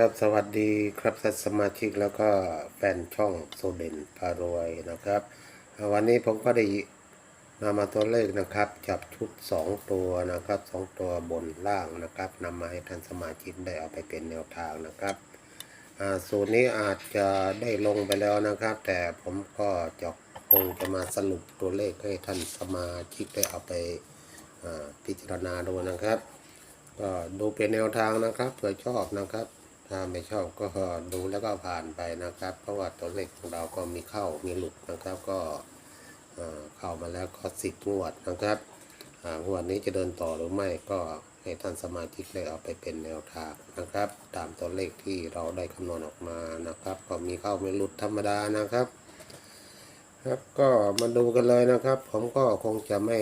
ครับสวัสดีครับท่านสมาชิกแล้วก็แฟนช่องโซเดนพารวยนะครับ วันนี้ผมก็ได้นำมาตัวเลขนะครับ จับชุด 2 ตัวนะครับ 2 ตัวบนล่างนะครับนำมาให้ท่านสมาชิกได้เอาไปเป็นแนวทางนะครับสูตรนี้อาจจะได้ลงไปแล้วนะครับ แต่ผมก็จะคงจะมาสรุปตัวเลขให้ท่านสมาชิกได้เอาไปพิจารณาดูนะครับ ก็ดูเป็นแนวทางนะครับเผื่อชอบนะครับ ถ้าไม่ชอบก็ดูแล้วก็ผ่านไปนะครับ เพราะว่าตัวเลขของเราก็มีเข้ามีหลุดนะครับ ก็เข้ามาแล้วก็สิบงวดนะครับงวดนี้จะเดินต่อหรือไม่ก็ให้ท่านสมาชิกได้เอาไปเป็นแนวทางนะครับ ตามตัวเลขที่เราได้คำนวณออกมานะครับ ก็มีเข้ามีหลุดธรรมดานะครับครับก็มาดูกันเลยนะครับ ผมก็คงจะไม่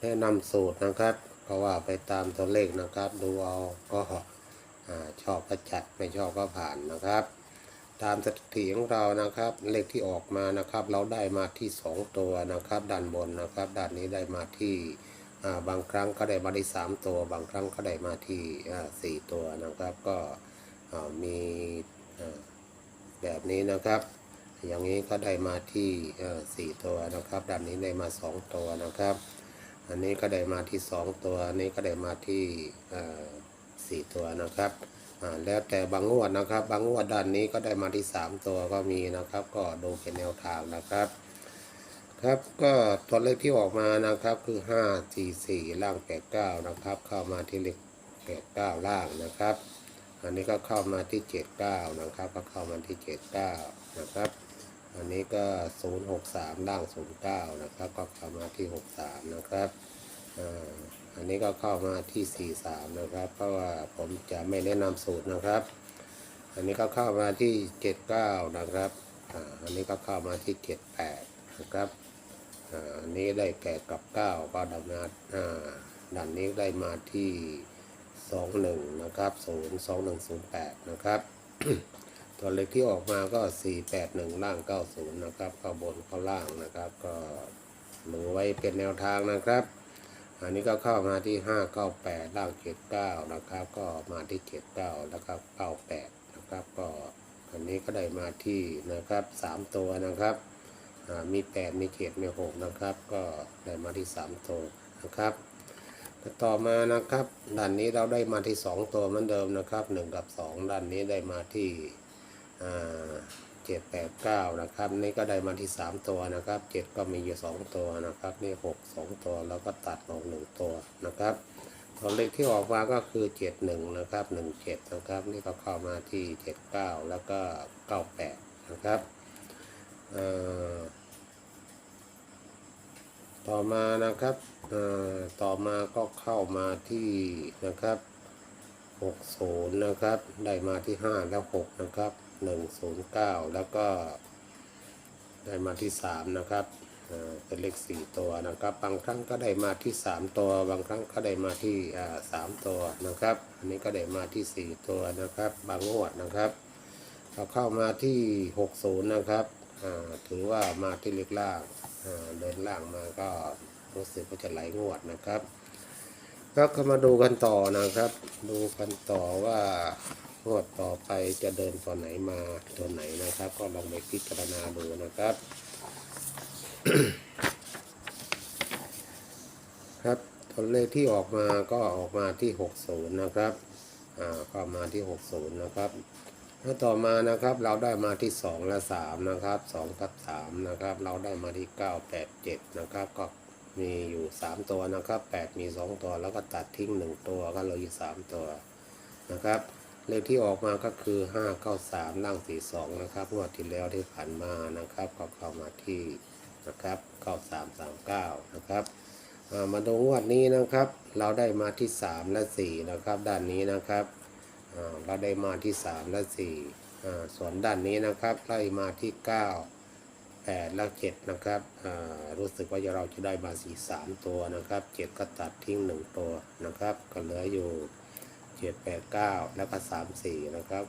แนะนำสูตรนะครับ เพราะว่าไปตามตัวเลขนะครับ ดูเอาก็ อชอบก็จัดไม่ชอบก็ผ่านนะครับ ตามสถิติของเรานะครับ เลขที่ออกมานะครับ เราได้มาที่ 2 ตัวนะครับ ด้านบนนะครับ ด้านนี้ได้มาที่บางครั้งก็ได้มาที่3ตัว บางครั้งก็ได้มาที่อ่าสี่ตัวนะครับ ก็มีแบบนี้นะครับ อย่างนี้ก็ได้มาที่อ่าสี่ตัวนะครับ ด้านนี้ได้มาสองตัวนะครับ อันนี้ก็ได้มาที่สองตัว อันนี้ก็ได้มาที่ สี่ตัวนะครับแล้วแต่บางงวดนะครับ บางงวดด้านนี้ก็ได้มาที่สามตัวก็มีนะครับ ก็ดูเป็นแนวทางนะครับ ครับก็ตัวเลขที่ออกมานะครับคือห้าสี่สี่ล่างแปดเก้านะครับ เข้ามาที่เลขแปดเก้าล่างนะครับ อันนี้ก็เข้ามาที่เจ็ดเก้านะครับ ก็เข้ามาที่เจ็ดเก้านะครับ อันนี้ก็063ล่าง09นะครับ ก็เข้ามาที่63นะครับอ่า อันนี้ก็เข้ามาที่ 43 นะครับ เพราะว่าผมจะไม่แนะนำสูตรนะครับ อันนี้ก็เข้ามาที่ 79 นะครับอ่าอันนี้ก็เข้ามาที่ 78 นะครับอ่าอันนี้ได้8กับ 9 ก็ดำเนินอ่าด้านนี้ได้มาที่ 21 นะครับ 02108 นะครับตัวเลขที่ออกมาก็ 481 ล่าง 90 นะครับเข้าบนเข้าล่างนะครับ ก็ลงไว้เป็นแนวทางนะครับ อันนี้ก็เข้ามาที่598ล่าง79นะครับ ก็มาที่79แล้วก็98นะครับก็อันนี้ก็ได้มาที่นะครับ3ตัวนะครับอ่ามี8มี7มี6นะครับ ก็ได้มาที่3ตัวนะครับต่อมานะครับด้านนี้เราได้มาที่ 2 ตัวเหมือนเดิมนะครับ 1 กับ 2 ด้านนี้ได้มาที่ เจ็ดแปดเก้านะครับ นี่ก็ได้มาที่สามตัวนะครับเจ็ดก็มีอยู่สองตัวนะครับ นี่หกสองตัวแล้วก็ตัดออกหนึ่งตัวนะครับตัวเลขที่ออกมาก็คือเจ็ดหนึ่งนะครับหนึ่งเจ็ดนะครับ นี่ก็เข้ามาที่เจ็ดเก้าแล้วก็เก้าแปดนะครับต่อมานะครับต่อมาก็เข้ามาที่นะครับหกศูนย์นะครับ ได้มาที่ห้าแล้วหกนะครับ หนึ่งศูนย์เก้าแล้วก็ได้มาที่สามนะครับเป็นเลขสี่ตัวนะครับ บางครั้งก็ได้มาที่สามตัว บางครั้งก็ได้มาที่สามตัวนะครับ อันนี้ก็ได้มาที่สี่ตัวนะครับ บางงวดนะครับเราเข้ามาที่หกศูนย์นะครับถือว่ามาที่เลขล่างเดินล่างมาก็รู้สึกว่าจะไหลงวดนะครับ แล้วก็มาดูกันต่อนะครับ ดูกันต่อว่า งวดต่อไปจะเดินตัวไหนมาตัวไหนนะครับ ก็ลองไปพิจารณาดูนะครับ ครับตัวเลขที่ออกมาก็ออกมาที่ 60 นะครับ อ่าก็มาที่ 60 นะครับแล้วต่อมานะครับเราได้มาที่ 2 และ 3 นะครับ2กับ3นะครับ เราได้มาที่ 9 8 7 นะครับ ก็มีอยู่ 3 ตัวนะครับ 8 มี 2 ตัวแล้วก็ตัดทิ้ง 1 ตัวก็เหลืออยู่ 3 ตัวนะครับ เลขที่ออกมาก็คือ 5 9 3ล่าง4 2นะครับงวดที่แล้วที่ผ่านมานะครับ ก็เข้ามาที่นะครับ9 3 3 9นะครับอ่ามาดูงวดนี้นะครับ เราได้มาที่ 3 และ 4 นะครับ ด้านนี้นะครับอ่าเราได้มาที่ 3 และ4อ่าส่วนด้านนี้นะครับไล่มาที่ 9 8 และ 7 นะครับอ่ารู้สึกว่าเราจะได้มาสี่สามตัวนะครับ 7 ก็ตัดทิ้ง 1 ตัวนะครับ ก็เหลืออยู่ เจ็ดแปดเก้าแล้วก็สามสี่นะครับ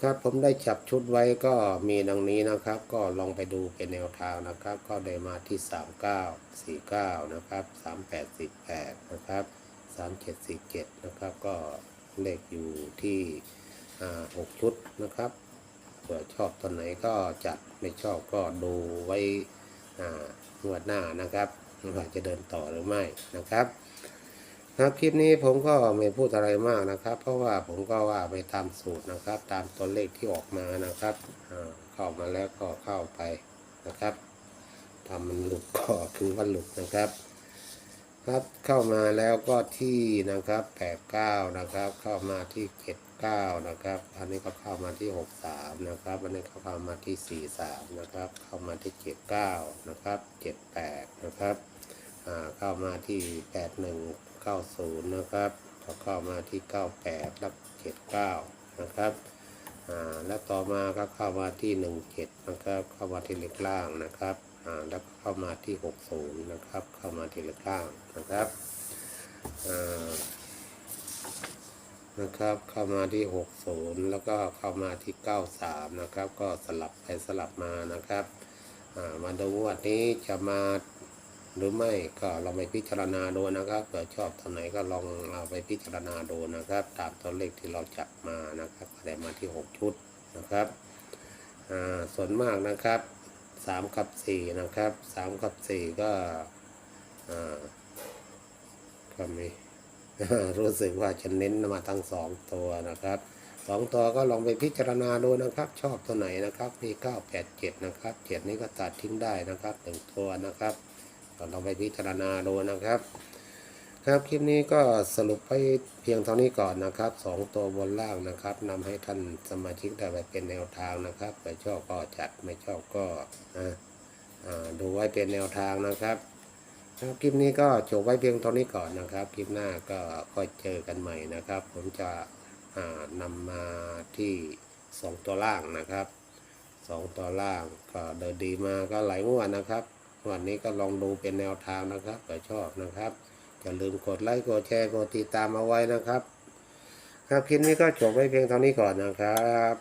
ครับผมได้จับชุดไว้ก็มีดังนี้นะครับ ก็ลองไปดูเป็นแนวทางนะครับ ก็ได้มาที่สามเก้าสี่เก้านะครับสามแปดสี่แปดนะครับสามเจ็ดสี่เจ็ดนะครับ ก็เลขอยู่ที่หกชุดนะครับเผื่อชอบตัวไหนก็จัดไม่ชอบก็ดูไว้อ่างวดหน้านะครับว่าจะเดินต่อหรือไม่นะครับ ครับคลิปนี้ผมก็ไม่พูดอะไรมากนะครับ เพราะว่าผมก็ว่าไปตามสูตรนะครับ ตามตัวเลขที่ออกมานะครับเข้ามาแล้วก็เข้าไปนะครับทำมันหลุดก็คือว่าหลุดนะครับ ครับเข้ามาแล้วก็ที่นะครับแปดเก้านะครับ เข้ามาที่เจ็ดเก้านะครับ อันนี้ก็เข้ามาที่หกสามนะครับ อันนี้ก็เข้ามาที่สี่สามนะครับ เข้ามาที่เจ็ดเก้านะครับเจ็ดแปดนะครับอ่าเข้ามาที่8190นะครับแล้วเข้ามาที่ 98แล้ว79 นะครับอ่าแล้วต่อมาก็เข้ามาที่ 17 นะครับ เข้ามาที่เล็กล่างนะครับอ่าแล้วเข้ามาที่ 60 นะครับ เข้ามาที่เล็กล่างนะครับอ่านะครับ เข้ามาที่ 60 แล้วก็เข้ามาที่ 93 นะครับ ก็สลับไปสลับมานะครับอ่ามาดูว่านี้จะมา หรือไม่ก็ลองไปพิจารณาดูนะครับเผื่อชอบตัวไหนก็ลองเอาไปพิจารณาดูนะครับ ตามตัวเลขที่เราจับมานะครับก็ได้มาที่ 6 ชุดนะครับอ่าส่วนมากนะครับ 3 กับ 4 นะครับ 3 กับ 4 ก็อ่าก็มีรู้สึกว่าจะเน้นมาทั้งสองตัวนะครับสองตัวก็ลองไปพิจารณาดูนะครับ ชอบตัวไหนนะครับมี 987 นะครับ 7 นี้ก็ตัดทิ้งได้นะครับหนึ่งตัวนะครับ ก็ลองไปพิจารณาดูนะครับ ครับคลิปนี้ก็สรุปไปเพียงเท่านี้ก่อนนะครับสองตัวบนล่างนะครับนำให้ท่านสมาชิกได้ไปเป็นแนวทางนะครับไม่ชอบก็จัดไม่ชอบก็อ่าดูไว้เป็นแนวทางนะครับครับคลิปนี้ก็จบไว้เพียงเท่านี้ก่อนนะครับ คลิปหน้าก็ค่อยเจอกันใหม่นะครับ ผมจะอ่านำมาที่สองตัวล่างนะครับสองตัวล่างก็เดินดีมาก็หลายงวดนะครับ วันนี้ก็ลองดูเป็นแนวทางนะครับถ้าชอบนะครับอย่าลืมกดไลค์กดแชร์กดติดตามเอาไว้นะครับ ครับคลิปนี้ก็จบไว้เพียงเท่านี้ก่อนนะครับ